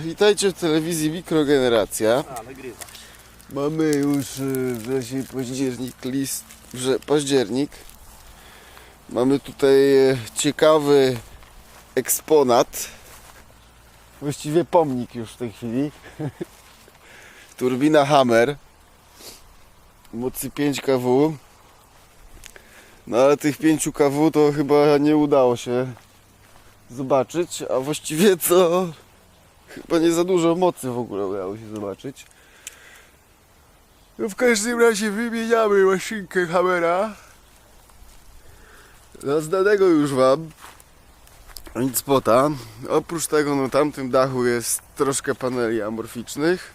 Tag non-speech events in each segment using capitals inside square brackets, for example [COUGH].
Witajcie w telewizji Mikrogeneracja. A. Mamy już y, wrzesień, październik, list, wrze, październik. Mamy tutaj e, ciekawy eksponat. Właściwie pomnik już w tej chwili. [LAUGHS] Turbina Hammer. Mocy 5 kW. No ale tych 5 kW to chyba nie udało się zobaczyć, a właściwie to chyba nie za dużo mocy w ogóle udało się zobaczyć. No w każdym razie wymieniamy maszynkę Hammera na znanego już Wam nic spota. Oprócz tego na tamtym dachu jest troszkę paneli amorficznych.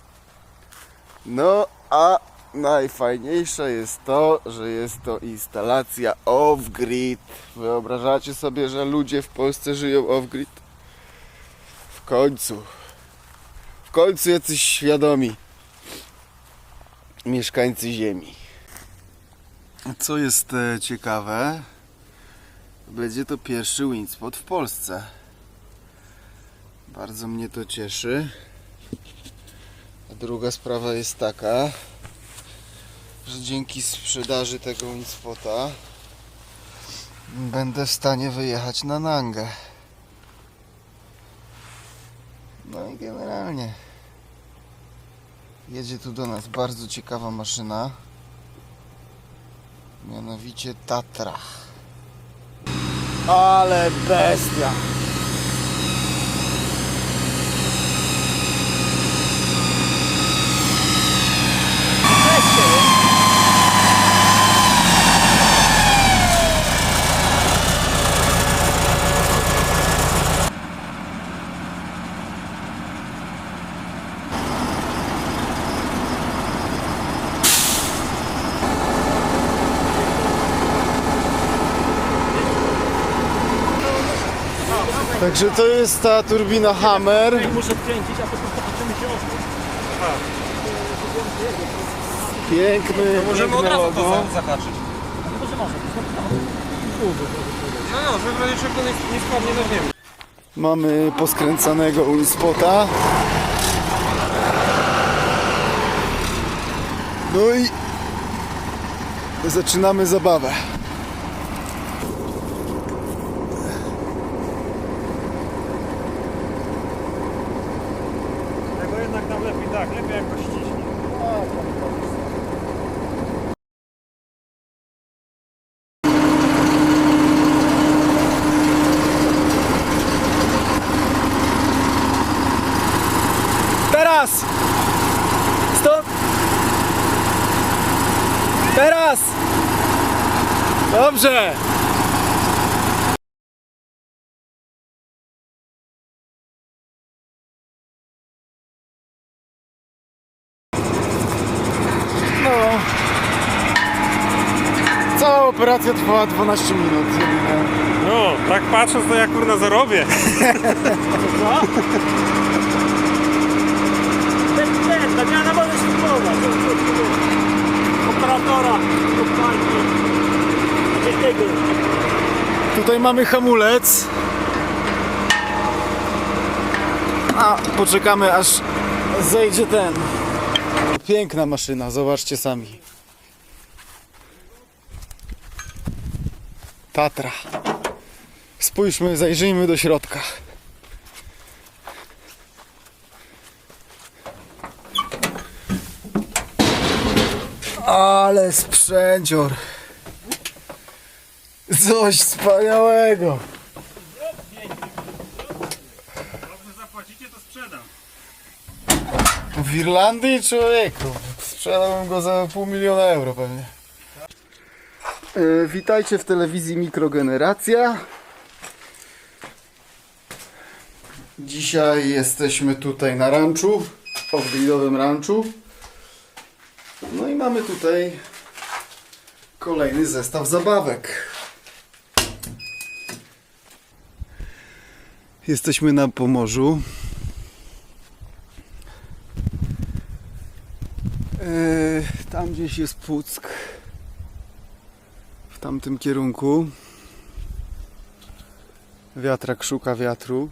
No a najfajniejsze jest to, że jest to instalacja off-grid. Wyobrażacie sobie, że ludzie w Polsce żyją off-grid? W końcu. W końcu jacyś świadomi mieszkańcy Ziemi. Co jest e, ciekawe, będzie to pierwszy Windspot w Polsce. Bardzo mnie to cieszy. A druga sprawa jest taka, że dzięki sprzedaży tego Windspota będę w stanie wyjechać na Nangę. No i generalnie jedzie tu do nas bardzo ciekawa maszyna. Mianowicie Tatra. Ale bestia! Także to jest ta turbina Hammer. Muszę wkręcić, a potem popatrzymy się. Piękny, Możemy od piękne razu to logo. za- zahaczyć. No, no, żeby w razie czego nie, nie spadnie na ziemię. Mamy poskręcanego Winspota. No i zaczynamy zabawę. Tego jednak nam lepiej, tak, lepiej jak go ściśnie. Teraz! Stop! Teraz! Dobrze! No. Cała operacja trwała 12 minut. No, tak patrząc to ja kurna zarobię. Co? Ten, Damiana spróbować. Operatora, kopalni. Tutaj mamy hamulec. A poczekamy aż zejdzie ten. Piękna maszyna, zobaczcie sami. Tatra. Spójrzmy, zajrzyjmy do środka. Ale sprzęcior. Coś wspaniałego. Dobrze zapłacicie, to sprzedam. W Irlandii człowieku. Sprzedałbym go za pół miliona euro pewnie. E, witajcie w telewizji Mikrogeneracja. Dzisiaj jesteśmy tutaj na ranczu, off-gridowym ranczu. No i mamy tutaj kolejny zestaw zabawek. Jesteśmy na Pomorzu. Yy, tam gdzieś jest Puck. Tamtym kierunku. Wiatrak szuka wiatru.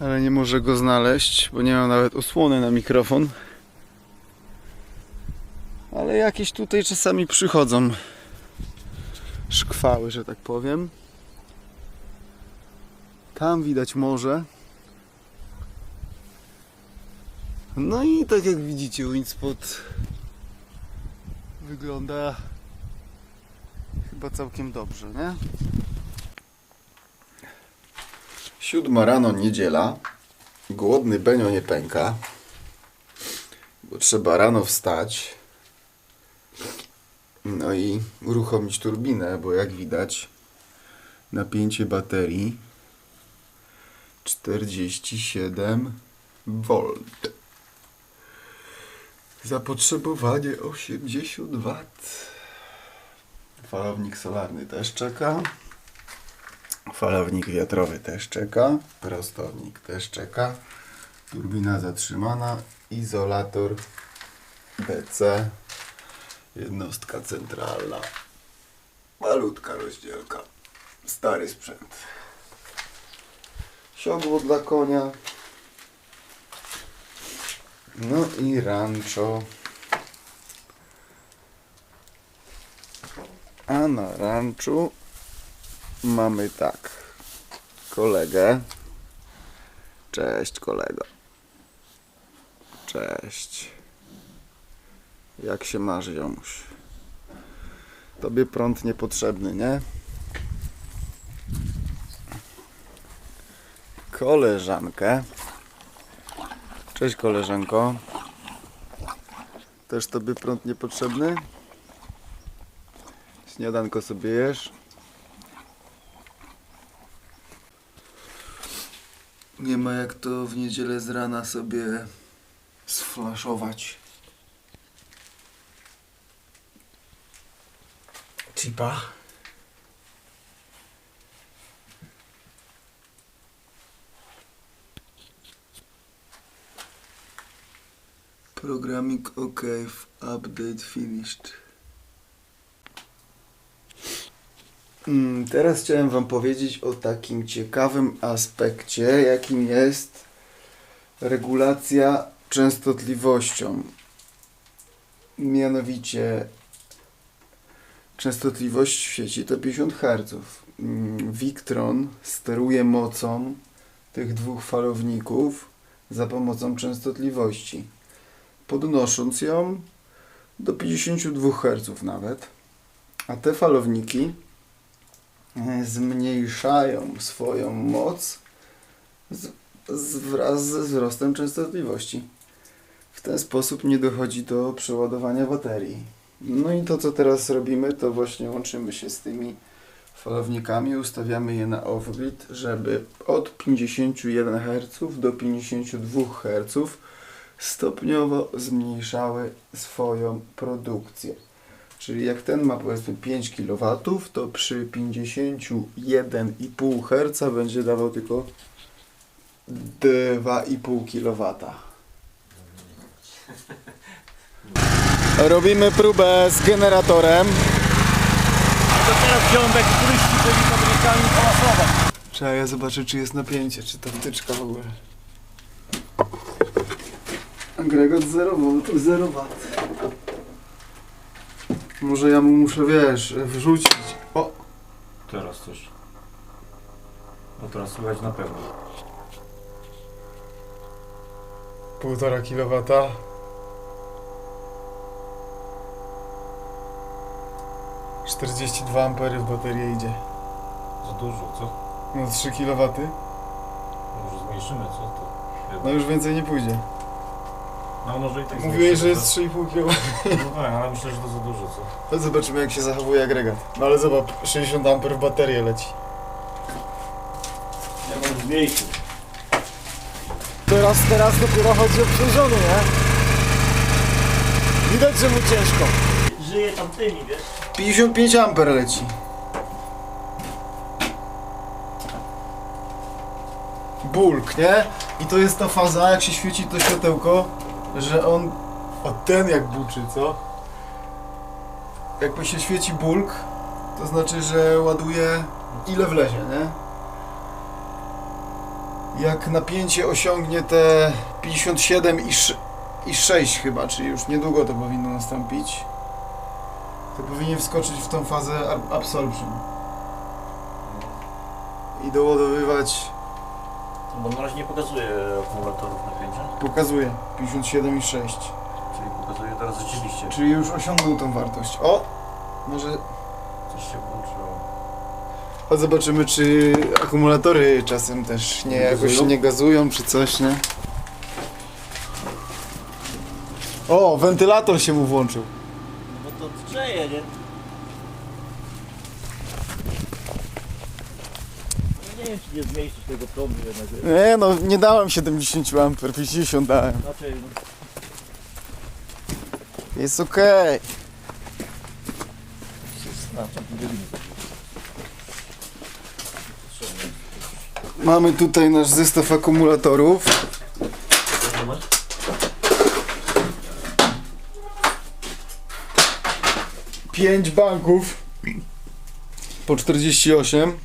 Ale nie może go znaleźć, bo nie mam nawet osłony na mikrofon. Ale jakieś tutaj czasami przychodzą szkwały, że tak powiem. Tam widać morze. No i tak jak widzicie, Windspot wygląda chyba całkiem dobrze, nie? Siódma rano, niedziela. Głodny Benio nie pęka. Bo trzeba rano wstać. No i uruchomić turbinę, bo jak widać napięcie baterii 47 V. Zapotrzebowanie 80 W. Falownik solarny też czeka. Falownik wiatrowy też czeka. Prostownik też czeka. Turbina zatrzymana. Izolator DC. Jednostka centralna. Malutka rozdzielka. Stary sprzęt. Siodło dla konia. No i rancho. A na ranczu mamy tak. Kolegę. Cześć kolego. Cześć. Jak się masz, ziomuś? Tobie prąd niepotrzebny, nie? Koleżankę. Cześć koleżanko. Też tobie prąd niepotrzebny? Śniadanko sobie jesz? Nie ma jak to w niedzielę z rana sobie sflaszować. Chipa. Programming OK, update finished. Teraz chciałem Wam powiedzieć o takim ciekawym aspekcie, jakim jest regulacja częstotliwością. Mianowicie częstotliwość w sieci to 50 Hz. Mm, Victron steruje mocą tych dwóch falowników za pomocą częstotliwości, podnosząc ją do 52 Hz nawet. A te falowniki zmniejszają swoją moc z, z, wraz ze wzrostem częstotliwości. W ten sposób nie dochodzi do przeładowania baterii. No i to, co teraz robimy, to właśnie łączymy się z tymi falownikami, ustawiamy je na off-grid, żeby od 51 Hz do 52 Hz stopniowo zmniejszały swoją produkcję. Czyli jak ten ma powiedzmy 5 kW, to przy 51,5 Hz będzie dawał tylko 2,5 kW. Robimy próbę z generatorem. To teraz ząbek turyści byli fabrykami. Trzeba ja zobaczę, czy jest napięcie, czy ta wtyczka w ogóle. Agregat 0 V, 0 W. Może ja mu muszę, wiesz, wrzucić. O! Teraz coś. No teraz słychać na pewno. Półtora kilowata. Czterdzieści dwa ampery w baterię idzie. Za dużo, co? No 3 kilowaty. Może zmniejszymy, co to? No już więcej nie pójdzie. No może i tak Mówiłeś, że jest 3,5 kW. to- No tak, ale myślę, że to za dużo, co? To zobaczymy jak się zachowuje agregat. No ale zobacz, 60 amper w baterię leci. Ja mam zmniejszyć. Teraz, teraz dopiero chodzi o przejrzony, nie? Widać, że mu ciężko. Żyje tam tymi, wiesz? 55 amper leci. Bulk, nie? I to jest ta faza, jak się świeci to światełko, że on... O, ten jak buczy, co? Jakby się świeci bulk, to znaczy, że ładuje ile wlezie, nie? Jak napięcie osiągnie te 57 i, i 6 chyba, czyli już niedługo to powinno nastąpić, to powinien wskoczyć w tą fazę absorption. I doładowywać, Bo na razie nie pokazuje akumulatorów napięcia, pokazuje 57 i 6. czyli pokazuje teraz rzeczywiście. Czyli już osiągnął tą wartość. O! Może Coś się włączyło. A zobaczymy, czy akumulatory czasem też nie Nie jakoś gazują? nie gazują, czy coś, nie? O, wentylator się mu włączył. No bo to grzeje, nie? Nie wiem, czy nie tego prądu jednak. Nie no, nie dałem 70 A, 50 dałem. Raczej, no, Jest okej. Mamy tutaj nasz zestaw akumulatorów. Pięć banków po 48.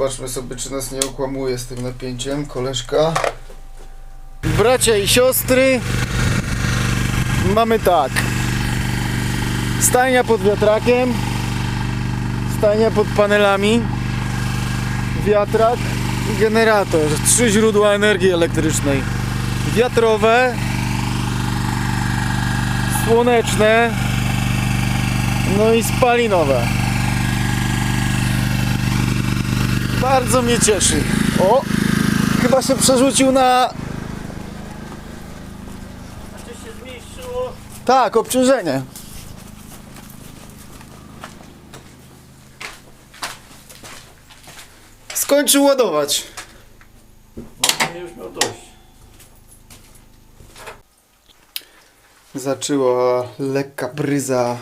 Zobaczmy sobie, czy nas nie okłamuje z tym napięciem, koleżka. Bracia i siostry, mamy tak. Stajnia pod wiatrakiem, stajnia pod panelami, wiatrak i generator. Trzy źródła energii elektrycznej. Wiatrowe, słoneczne, no i spalinowe. Bardzo mnie cieszy. O! Chyba się przerzucił na. A czy się zmieściło? Tak, obciążenie. Skończył ładować. No już miał dość. Zaczęła lekka bryza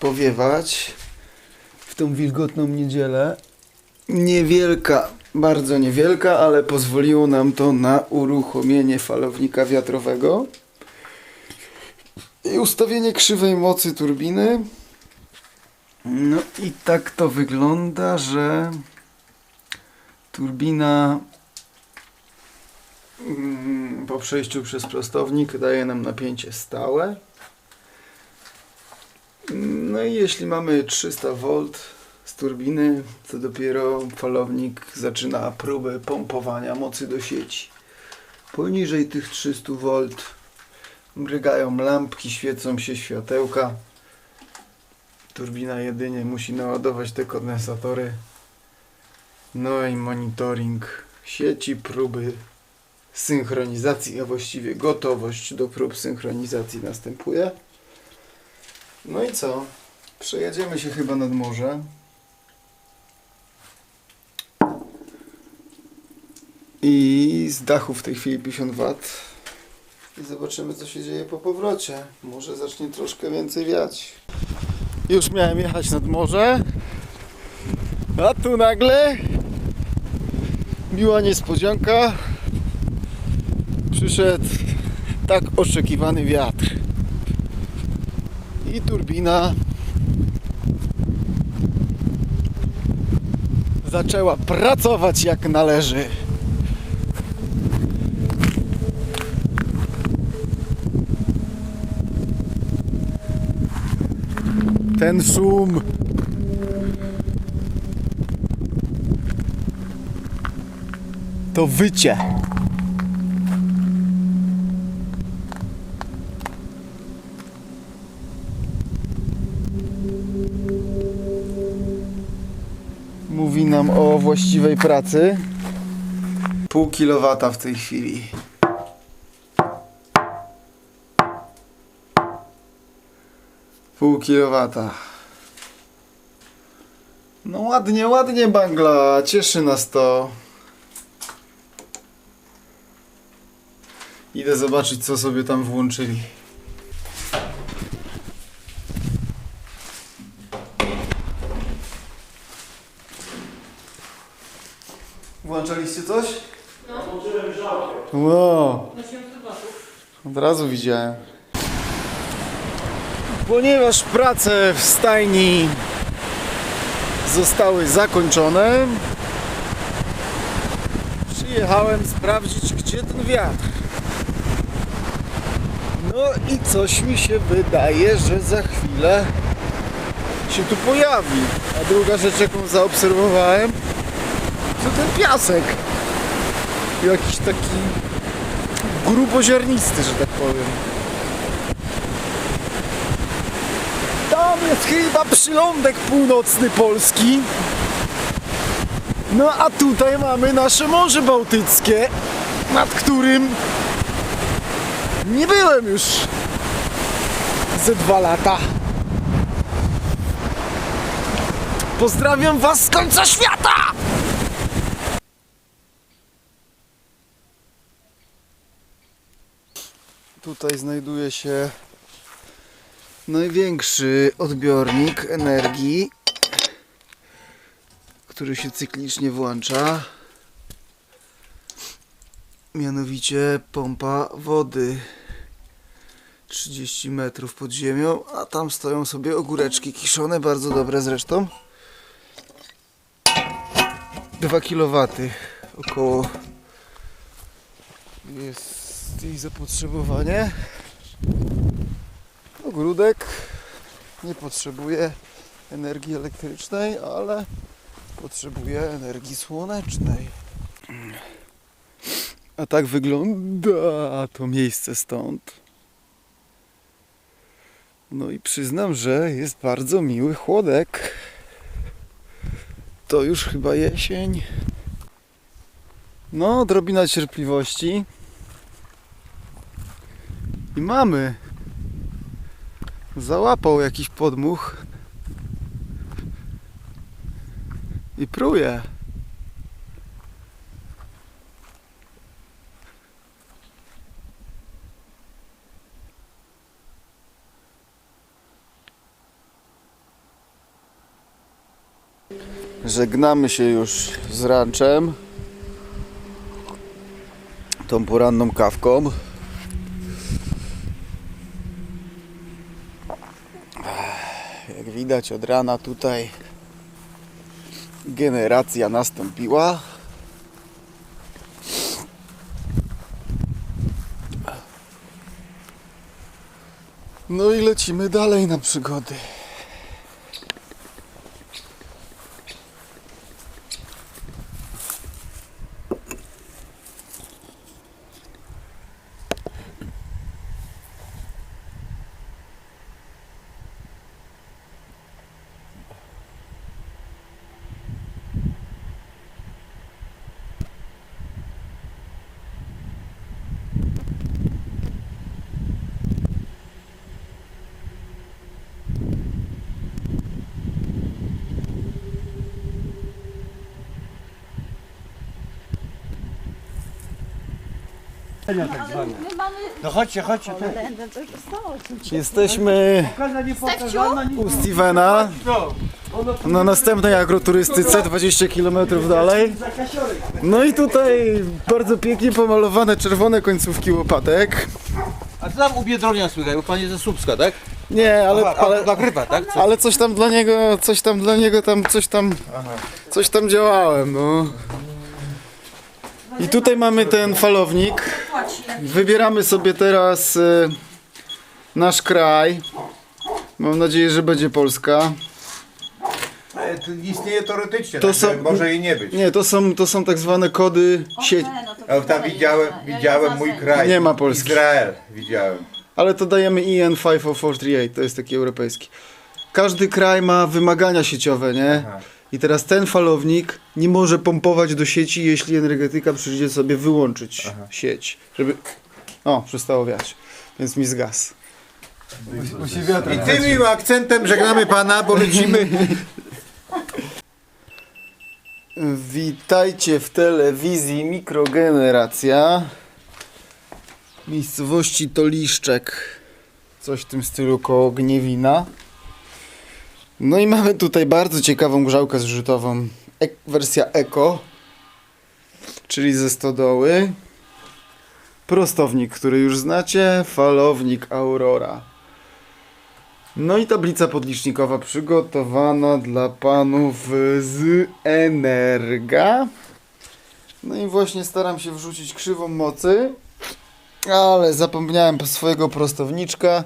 powiewać w tą wilgotną niedzielę. Niewielka, bardzo niewielka, ale pozwoliło nam to na uruchomienie falownika wiatrowego i ustawienie krzywej mocy turbiny. No i tak to wygląda, że turbina Mm, po przejściu przez prostownik daje nam napięcie stałe. No i jeśli mamy 300 V z turbiny, to dopiero falownik zaczyna próbę pompowania mocy do sieci. Poniżej tych 300 V mrygają lampki, świecą się światełka. Turbina jedynie musi naładować te kondensatory. No i monitoring sieci, próby synchronizacji, a właściwie gotowość do prób synchronizacji następuje. No i co? Przejedziemy się chyba nad morze. I z dachu w tej chwili 50 W. I zobaczymy co się dzieje po powrocie. Może zacznie troszkę więcej wiać. Już miałem jechać nad morze. A tu nagle miła niespodzianka przyszedł tak oczekiwany wiatr i turbina zaczęła pracować jak należy. Ten szum to wycie. mówi nam o właściwej pracy. Pół kilowata w tej chwili. Pół kilowata. No ładnie, ładnie bangla, cieszy nas to. Idę zobaczyć co sobie tam włączyli. Włączaliście coś? No. Wow. Od razu widziałem. Ponieważ prace w stajni zostały zakończone, Przyjechałem sprawdzić, gdzie ten wiatr. No i coś mi się wydaje, że za chwilę się tu pojawi. A druga rzecz, jaką zaobserwowałem, to ten piasek. Jakiś taki gruboziarnisty, że tak powiem. Tam jest chyba przylądek północny Polski. No a tutaj mamy nasze Morze Bałtyckie, nad którym nie byłem już ze dwa lata. Pozdrawiam was z końca świata! Tutaj znajduje się największy odbiornik energii, który się cyklicznie włącza. Mianowicie pompa wody. 30 metrów pod ziemią, a tam stoją sobie ogóreczki kiszone, bardzo dobre zresztą. 2 kW około jest jej zapotrzebowanie. Ogródek nie potrzebuje energii elektrycznej, ale potrzebuje energii słonecznej. A tak wygląda to miejsce stąd. No i przyznam, że jest bardzo miły chłodek. To już chyba jesień. No, odrobina cierpliwości. I mamy. Załapał jakiś podmuch. I pruje. Żegnamy się już z ranczem. Tą poranną kawką. Jak widać od rana tutaj generacja nastąpiła. No i lecimy dalej na przygody. Tak No chodźcie, chodźcie. tu. stało. Jesteśmy nic. u Stevena na następnej agroturystyce 20 km dalej. No i tutaj bardzo pięknie pomalowane czerwone końcówki łopatek. A co tam u Biedronia słychać, bo pan jest ze Słupska, tak? Nie, ale, ale ale, nagrywa, tak? Co? ale coś tam dla niego, coś tam dla niego tam, coś tam, coś tam działałem, no. I tutaj mamy ten falownik. Wybieramy sobie teraz e, nasz kraj. Mam nadzieję, że będzie Polska. Ale to istnieje teoretycznie, To to są- może i nie być. Nie, to są, to są tak zwane kody sieci. A tam widziałem, widziałem mój kraj. Nie ma Polski. Izrael widziałem. Ale to dajemy E EN 50438, to jest taki europejski. Każdy kraj ma wymagania sieciowe, nie? Aha. I teraz ten falownik nie może pompować do sieci, jeśli energetyka przyjdzie sobie wyłączyć sieć. Żeby... O, przestało wiać. Więc mi zgasł. I tym miłym akcentem żegnamy pana, bo lecimy. [LAUGHS] Witajcie w telewizji Mikrogeneracja. Miejscowości Toliszczek. Coś w tym stylu koło Gniewina. No i mamy tutaj bardzo ciekawą grzałkę zrzutową. E wersja Eco. Czyli ze stodoły. Prostownik, który już znacie. Falownik Aurora. No i tablica podlicznikowa przygotowana dla panów z Energa. No i właśnie staram się wrzucić krzywą mocy, ale zapomniałem swojego prostowniczka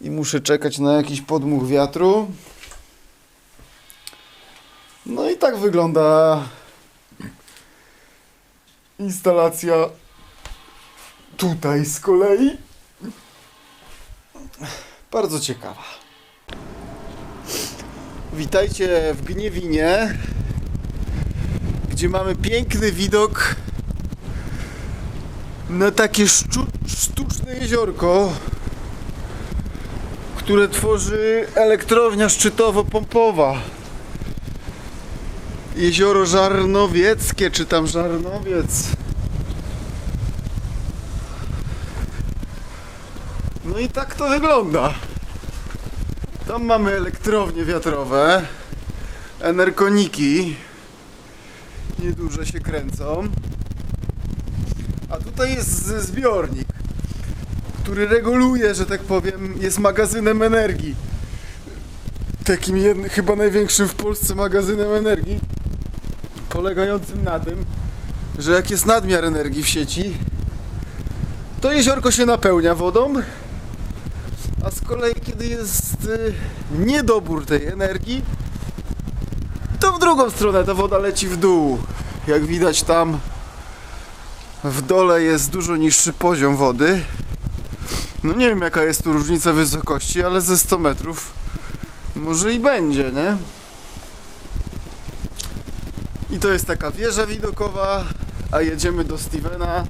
i muszę czekać na jakiś podmuch wiatru. Tak wygląda instalacja tutaj z kolei. Bardzo ciekawa. Witajcie w Gniewinie, gdzie mamy piękny widok na takie sztuczne jeziorko, które tworzy elektrownia szczytowo-pompowa. Jezioro Żarnowieckie, czy tam Żarnowiec. No i tak to wygląda. Tam mamy elektrownie wiatrowe, enerkoniki, nieduże się kręcą. A tutaj jest zbiornik, który reguluje, że tak powiem, jest magazynem energii. Takim jednym, chyba największym w Polsce magazynem energii, polegającym na tym, że jak jest nadmiar energii w sieci, to jeziorko się napełnia wodą, a z kolei kiedy jest y, niedobór tej energii, to w drugą stronę ta woda leci w dół. Jak widać tam w dole jest dużo niższy poziom wody. No nie wiem jaka jest tu różnica wysokości, ale ze 100 metrów może i będzie, nie? I to jest taka wieża widokowa, a jedziemy do Stevena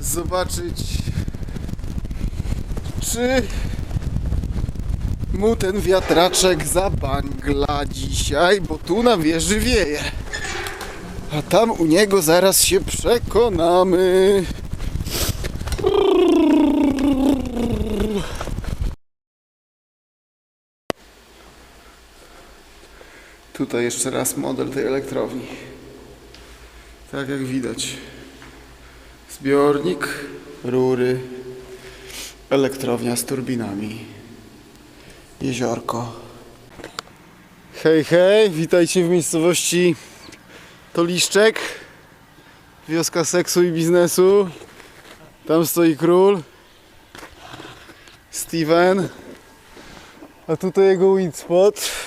zobaczyć czy mu ten wiatraczek zabangla dzisiaj, bo tu na wieży wieje. A tam u niego zaraz się przekonamy. Tutaj jeszcze raz model tej elektrowni. Tak jak widać. Zbiornik, rury, elektrownia z turbinami. Jeziorko. Hej, hej, witajcie w miejscowości Toliszczek. Wioska seksu i biznesu. Tam stoi król. Steven. A tutaj jego weed spot.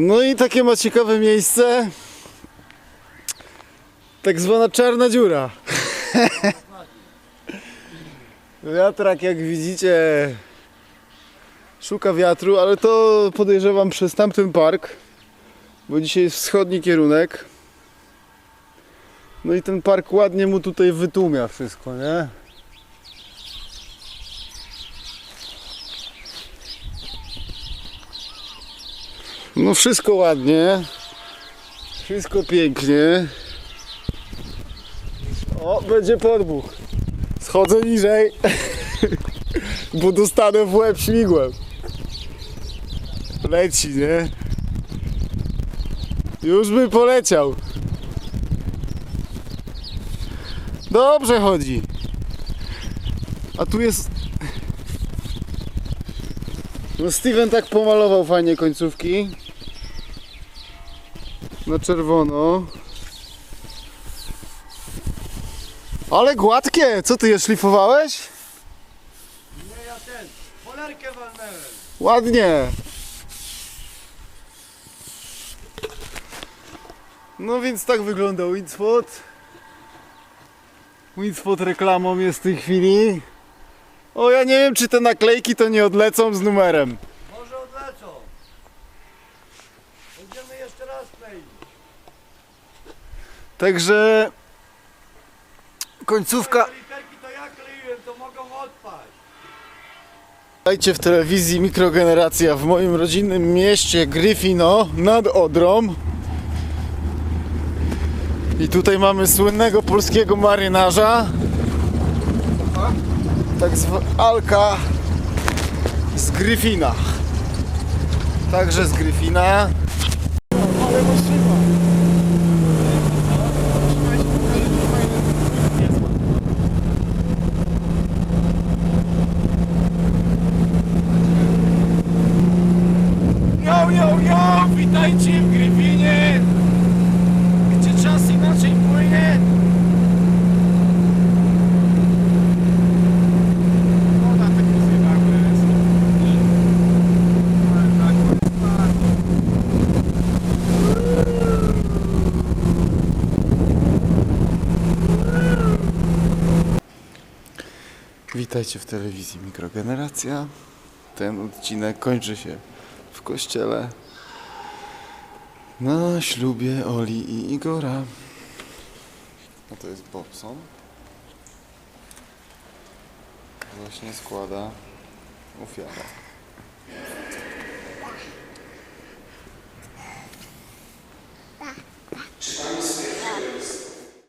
No i takie ma ciekawe miejsce. Tak zwana czarna dziura. [LAUGHS] Wiatrak, jak widzicie, szuka wiatru, ale to podejrzewam przez tamten park, bo dzisiaj jest wschodni kierunek. No i ten park ładnie mu tutaj wytłumia wszystko, nie? No wszystko ładnie, wszystko pięknie. O, będzie podbuch. Schodzę niżej, [LAUGHS] bo dostanę w łeb śmigłem. Leci, nie? Już by poleciał. Dobrze chodzi. A tu jest... No Steven tak pomalował fajnie końcówki. Na czerwono. Ale gładkie! Co ty je szlifowałeś? Nie, ja ten, polerkę walnęłem. Ładnie. No więc tak wygląda Windspot. Windspot reklamą jest w tej chwili. O, ja nie wiem, czy te naklejki to nie odlecą z numerem. Może odlecą. Będziemy jeszcze raz kleić. Także końcówka. Te literki to ja kleiłem, to mogą odpaść. W telewizji mikrogeneracja w moim rodzinnym mieście Gryfino nad Odrą. I tutaj mamy słynnego polskiego marynarza. Tak zwa Alka z Gryfina. Także z Gryfina. Ale maszyna. Witajcie w telewizji Mikrogeneracja. Ten odcinek kończy się w kościele na ślubie Oli i Igora. A to jest Bobson. Właśnie składa ofiarę.